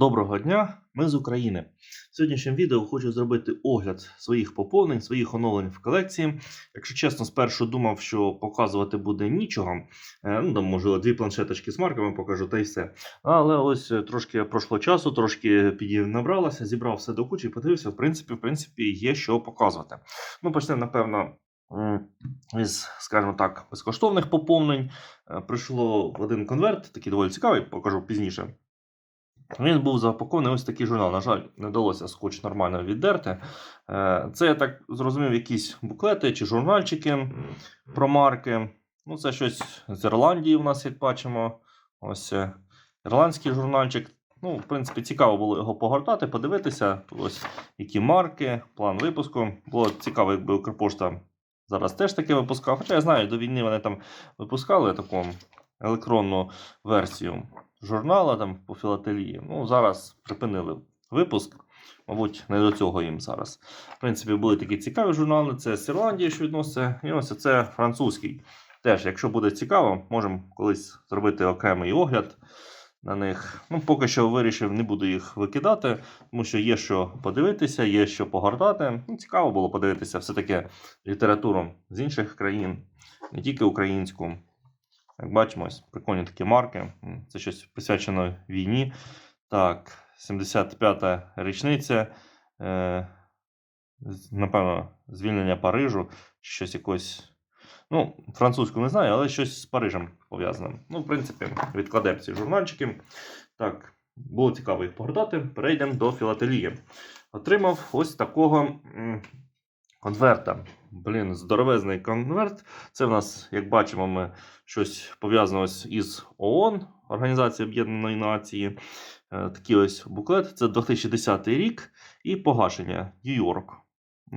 Доброго дня, ми з України. В сьогоднішньому відео хочу зробити огляд своїх поповнень, своїх оновлень в колекції. Якщо чесно, спершу думав, що показувати буде нічого. Е, Ну, там, можливо, дві планшеточки з марками покажу та й все. Але ось е, трошки пройшло часу, трошки підів набралося, зібрав все до кучі і подивився, в принципі, в принципі, є що показувати. Ну, почнемо, напевно. Із, скажімо так, безкоштовних поповнень Е, прийшло в один конверт, такий доволі цікавий, покажу пізніше. Він був запакований ось такий журнал. На жаль, не вдалося скотч нормально віддерти. Е, Це, я так зрозумів, якісь буклети чи журнальчики про марки. Ну, це щось з Ірландії у нас, як бачимо. Ось е, ірландський журнальчик. Ну, в принципі, цікаво було його погортати, подивитися. Ось які марки, план випуску. Було цікаво, якби Укрпошта зараз теж таке випускав. Хоча я знаю, до війни вони там випускали таку електронну версію журнала там по філателії. Ну, зараз припинили випуск. Мабуть, не до цього їм зараз. В принципі, були такі цікаві журнали. Це з Ірландії, що відноситься, і ось це французький. Теж, якщо буде цікаво, можемо колись зробити окремий огляд на них. Ну, поки що вирішив, не буду їх викидати, тому що є що подивитися, є що погортати. Ну, цікаво було подивитися все-таки літературу з інших країн, не тільки українську. Як бачимо, ось прикольні такі марки. Це щось присвячено війні. Так, 75-та річниця. Е, напевно, звільнення Парижу, щось якось. Ну, французьку не знаю, але щось з Парижем пов'язане. Ну, в принципі, відкладемо ці журнальчики. Так, було цікаво їх погортати. Перейдемо до філателії. Отримав ось такого конверта. Блін, здоровезний конверт. Це в нас, як бачимо, ми щось пов'язане ось із ООН, Організація Об'єднаної Нації. Е, Такий ось буклет. Це 2010 рік і погашення Нью-Йорк.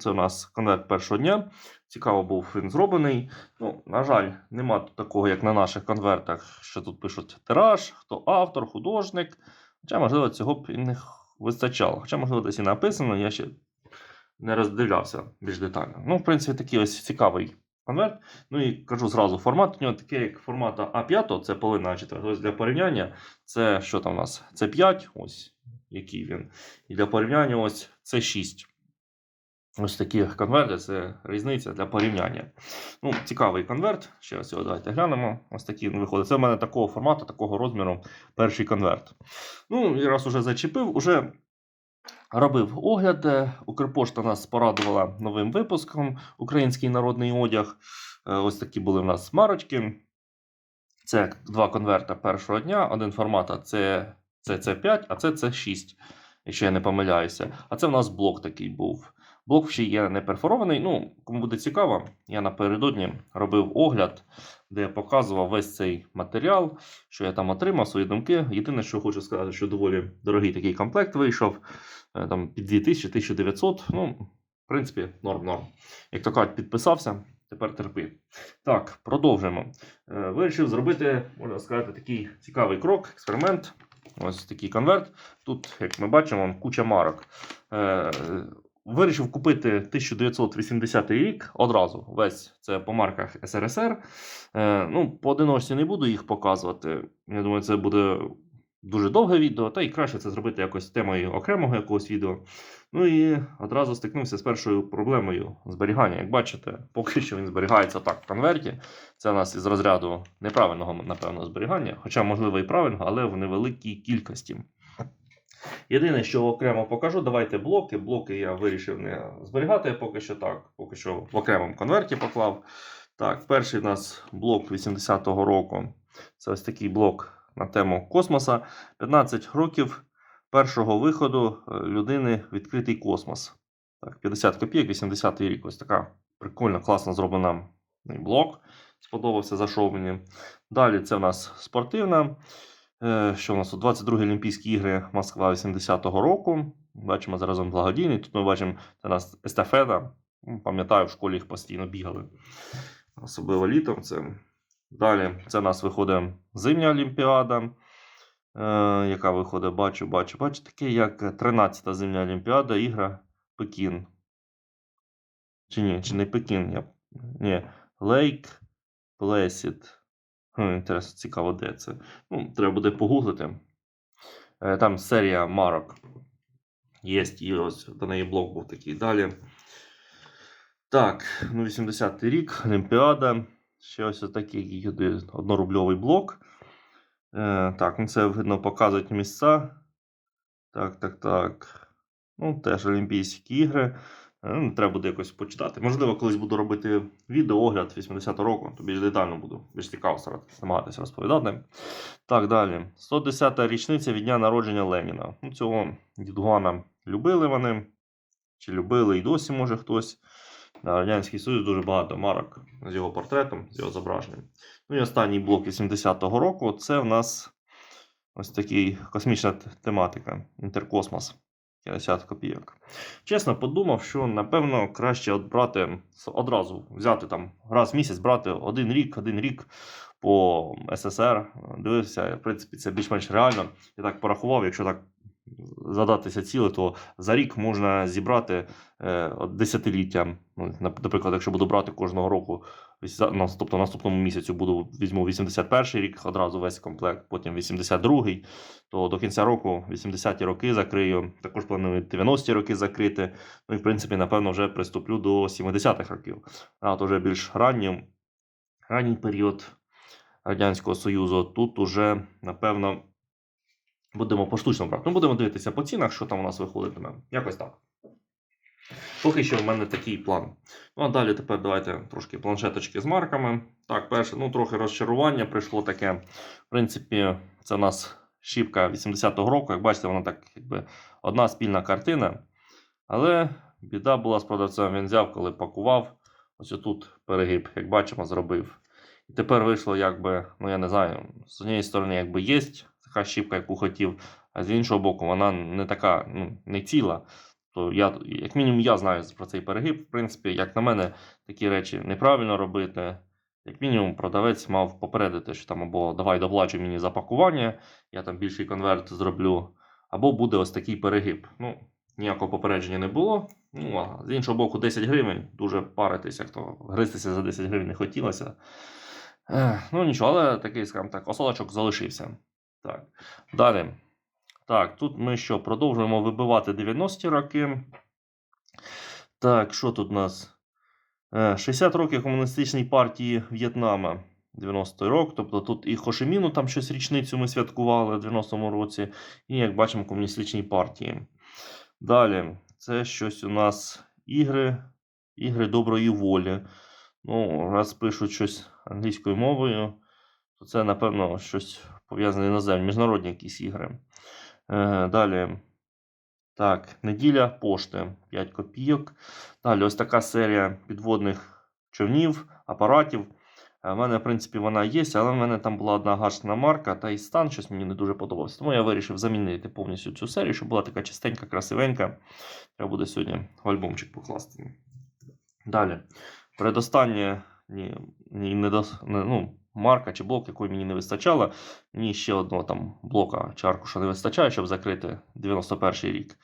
Це у нас конверт першого дня. Цікаво був він зроблений. Ну, на жаль, нема такого, як на наших конвертах, що тут пишуть тираж, хто автор, художник. Хоча, можливо, цього б і не вистачало. Хоча, можливо, десь і написано, я ще не роздивлявся більш детально. Ну, в принципі, такий ось цікавий конверт. Ну і кажу зразу, формат у нього такий, як формата А5, це половина А4. Ось для порівняння, це що там у нас? Це 5, ось який він. І для порівняння ось це 6. Ось такі конверти, це різниця для порівняння. Ну, цікавий конверт. Ще раз його давайте глянемо. Ось такий він виходить. Це в мене такого формату, такого розміру перший конверт. Ну, і раз уже зачепив, уже робив огляд. Е, Укрпошта нас порадувала новим випуском Український народний одяг. Е, Ось такі були в нас марочки. Це два конверта першого дня. Один формат це CC5, а це C6, якщо я не помиляюся. А це в нас блок такий був. Блок ще є не перфорований. Ну, кому буде цікаво, я напередодні робив огляд, де я показував весь цей матеріал, що я там отримав, свої думки. Єдине, що хочу сказати, що доволі дорогий такий комплект вийшов. Е, Там під 2000 1900. Ну, в принципі, норм-норм. Як то кажуть, підписався, тепер терпи. Так, продовжуємо. Е, Вирішив зробити, можна сказати, такий цікавий крок, експеримент. Ось такий конверт. Тут, як ми бачимо, куча марок. Е, Вирішив купити 1980 рік одразу. Весь це по марках СРСР. Ну, поодиночці не буду їх показувати. Я думаю, це буде дуже довге відео, та й краще це зробити якось темою окремого якогось відео. Ну і одразу стикнувся з першою проблемою зберігання. Як бачите, поки що він зберігається так в конверті. Це у нас із розряду неправильного, напевно, зберігання, хоча, можливо, і правильного, але в невеликій кількості. Єдине, що окремо покажу, давайте блоки. Блоки я вирішив не зберігати поки що так, поки що в окремому конверті поклав. Так, перший у нас блок 80-го року. Це ось такий блок на тему космоса. 15 років першого виходу е, людини в відкритий космос. Так, 50 копійок, 80-й рік. Ось така прикольна, класно зроблена блок. Сподобався, зайшов мені. Далі це в нас спортивна. Е, Що у нас тут 22 Олімпійські ігри Москва 80-го року. Бачимо заразом благодійний. Тут ми бачимо це нас естафета. Пам'ятаю, в школі їх постійно бігали. Особливо літом. Це. Далі це у нас виходить зимня Олімпіада. Е, яка виходить, бачу, бачу, бачу, таке, як 13-та зимня Олімпіада, ігра Пекін. Чи ні, чи не Пекін? Я... Ні, Лейк Плесід. Інтересно, цікаво, де це. Ну, треба буде погуглити. Е, Там серія марок. Є, і ось до неї блок був такий. Далі. Так, ну 80-й рік, Олімпіада. Ще ось такий йде однорубльовий блок. Е, так, ну це видно показують місця. Так, так, так. Ну, теж Олімпійські ігри. Е, Ну, треба буде якось почитати. Можливо, колись буду робити відео, огляд 80-го року, то більш детально буду, більш цікаво старатися, намагатися розповідати. Так, далі. 110-та річниця від дня народження Леніна. Ну, цього дідугана любили вони. Чи любили і досі, може хтось. На Радянський Союз дуже багато марок з його портретом, з його зображенням. Ну і останній блок 80-го року це в нас ось такий космічна тематика. Інтеркосмос. 50 копійок. Чесно подумав, що напевно краще от брати одразу взяти там раз в місяць, брати один рік, один рік по СССР. Дивився, в принципі, це більш-менш реально. Я так порахував, якщо так задатися ціле, то за рік можна зібрати е, десятиліття. Ну, Наприклад, якщо буду брати кожного року, тобто наступному місяцю буду візьму 81 рік, одразу весь комплект, потім 82-й, то до кінця року 80-ті роки закрию. Також планую 90-ті роки закрити. Ну і в принципі, напевно, вже приступлю до 70-х років. А то вже більш ранній, ранній період Радянського Союзу. Тут уже, напевно, будемо поштучно брати. Ну, будемо дивитися по цінах, що там у нас виходитиме. Якось так. Поки що в мене такий план. Ну а далі тепер давайте трошки планшеточки з марками. Так, перше, ну трохи розчарування прийшло таке. В принципі, це в нас шіпка 80-го року. Як бачите, вона так якби одна спільна картина. Але біда була з продавцем. Він взяв, коли пакував. Ось отут перегиб, як бачимо, зробив. І тепер вийшло, якби, ну я не знаю, з однієї сторони, якби є така щіпка, яку хотів, а з іншого боку, вона не така, ну, не ціла. То я, як мінімум, я знаю про цей перегиб. В принципі, як на мене, такі речі неправильно робити. Як мінімум, продавець мав попередити, що там або давай доплачуй мені за пакування, я там більший конверт зроблю, або буде ось такий перегиб. Ну, ніякого попередження не було. Ну, а з іншого боку, 10 гривень, дуже паритися, як то гристися за 10 гривень не хотілося. Ну нічого, але такий, скажімо так, осадочок залишився. Так. Далі. Так, тут ми що, продовжуємо вибивати 90-ті роки. Так, що тут у нас? Е, 60 років комуністичній партії В'єтнама. 90-й рок, тобто тут і Хошиміну там щось річницю ми святкували в 90-му році, і, як бачимо, комуністичній партії. Далі, це щось у нас ігри, ігри доброї волі. Ну, раз пишуть щось англійською мовою, то це, напевно, щось пов'язане іноземні, міжнародні якісь ігри. Е, далі. Так, неділя пошти 5 копійок. Далі, ось така серія підводних човнів, апаратів. У мене, в принципі, вона є, але в мене там була одна гашна марка, та і стан щось мені не дуже подобався. Тому я вирішив замінити повністю цю серію, щоб була така чистенька, красивенька. Треба буде сьогодні в альбомчик покласти. Далі. Передостання ні, ні, не до, не, ну, марка чи блок, якої мені не вистачало. Мені ще одного там блока чи аркуша не вистачає, щоб закрити 91 рік.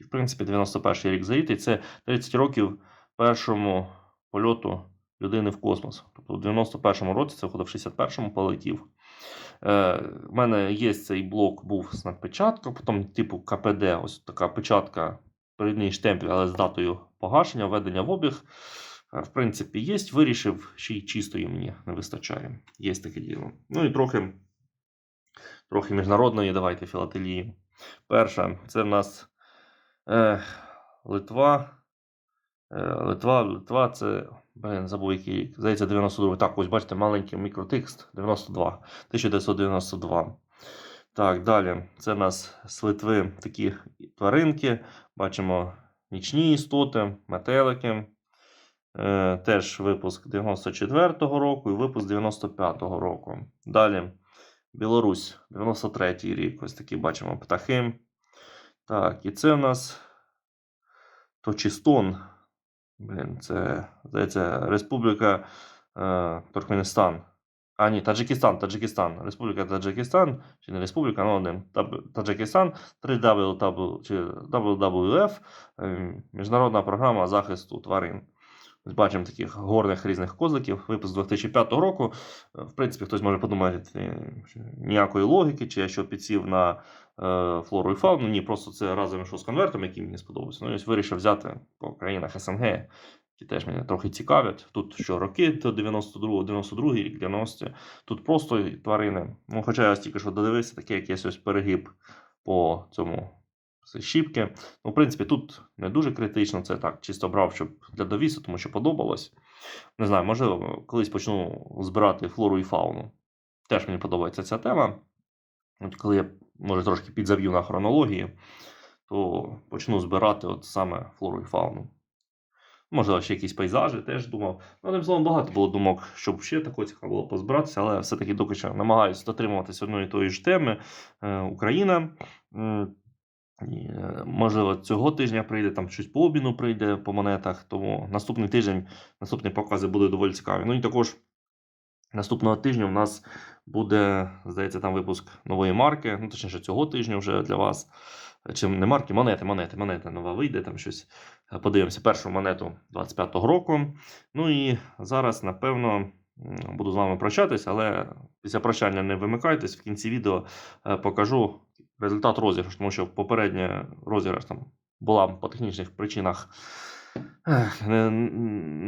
І, в принципі, 91 рік заїти. Це 30 років першому польоту людини в космос. Тобто в 91-му році, це виходить в 61-му полетів. Е, У мене є цей блок, був з надпечатком, потім типу КПД, ось така печатка, передній штемпель, але з датою погашення, введення в обіг. В принципі, є, вирішив, ще й чистої мені не вистачає. Є таке діло. Ну і трохи, трохи міжнародної, давайте філателії. Перша, це в нас е, Литва. Е, Литва, Литва це. Блин, забув який. Здається, 92. Так, ось бачите, маленький мікротекст 92. 1992. Так, далі. Це в нас з Литви такі тваринки. Бачимо нічні істоти, метелики. Е, теж випуск 94-го року і випуск 95-го року. Далі. Білорусь, 93-й рік. Ось такі бачимо птахи. Так, і це в нас Точистон. Блін, це, здається, Республіка е, Туркменістан. А, ні, Таджикистан, Таджикистан. Республіка Таджикистан, чи не Республіка, ну один. Таджикистан, 3W, чи WWF, Міжнародна програма захисту тварин. Бачимо таких горних різних козликів. Випуск 2005 року. Е, В принципі, хтось може подумати, е, що ніякої логіки, чи я що підсів на е, флору і фауну. Ні, просто це разом йшов з конвертом, який мені сподобався. Ну ось вирішив взяти по країнах СНГ, які теж мене трохи цікавлять. Тут що роки, то 92 92 рік, 90 Тут просто тварини. Ну, хоча я ось тільки що додивився, таке якийсь ось перегиб по цьому щіпки. Ну, в принципі, тут не дуже критично, це так, чисто брав, щоб для довісу, тому що подобалось. Не знаю, можливо, колись почну збирати флору і фауну. Теж мені подобається ця тема. От коли я може трошки підзав'ю на хронології, то почну збирати от саме флору і фауну. Можливо, ще якісь пейзажі теж думав. Ну, одним словом, багато було думок, щоб ще такого цікаво було позбиратися, але все-таки доки що намагаюся дотримуватися одної і тої ж теми. Е, Україна. Е, Можливо, цього тижня прийде там щось по обміну прийде по монетах, тому наступний тиждень, наступні покази будуть доволі цікаві. Ну і також наступного тижня у нас буде, здається, там випуск нової марки. Ну, точніше, цього тижня вже для вас. Чи не марки, монети, монети, монета нова вийде, там щось. Е, Подивимося першу монету 25-го року. Ну і зараз, напевно, буду з вами прощатись, але після прощання не вимикайтесь. В кінці відео е, покажу результат розіграшу, тому що попередній розіграш там була по технічних причинах. Не,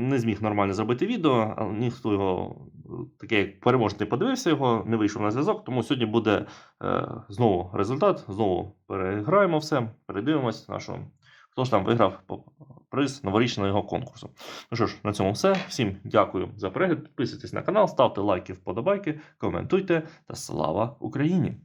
не зміг нормально зробити відео, але ніхто його таке як переможець не подивився його, не вийшов на зв'язок. Тому сьогодні буде е, знову результат. Знову переграємо все, передивимось нашу. Хто ж там виграв приз новорічного конкурсу. Ну що ж, на цьому все. Всім дякую за перегляд. Підписуйтесь на канал, ставте лайки, вподобайки, коментуйте та слава Україні!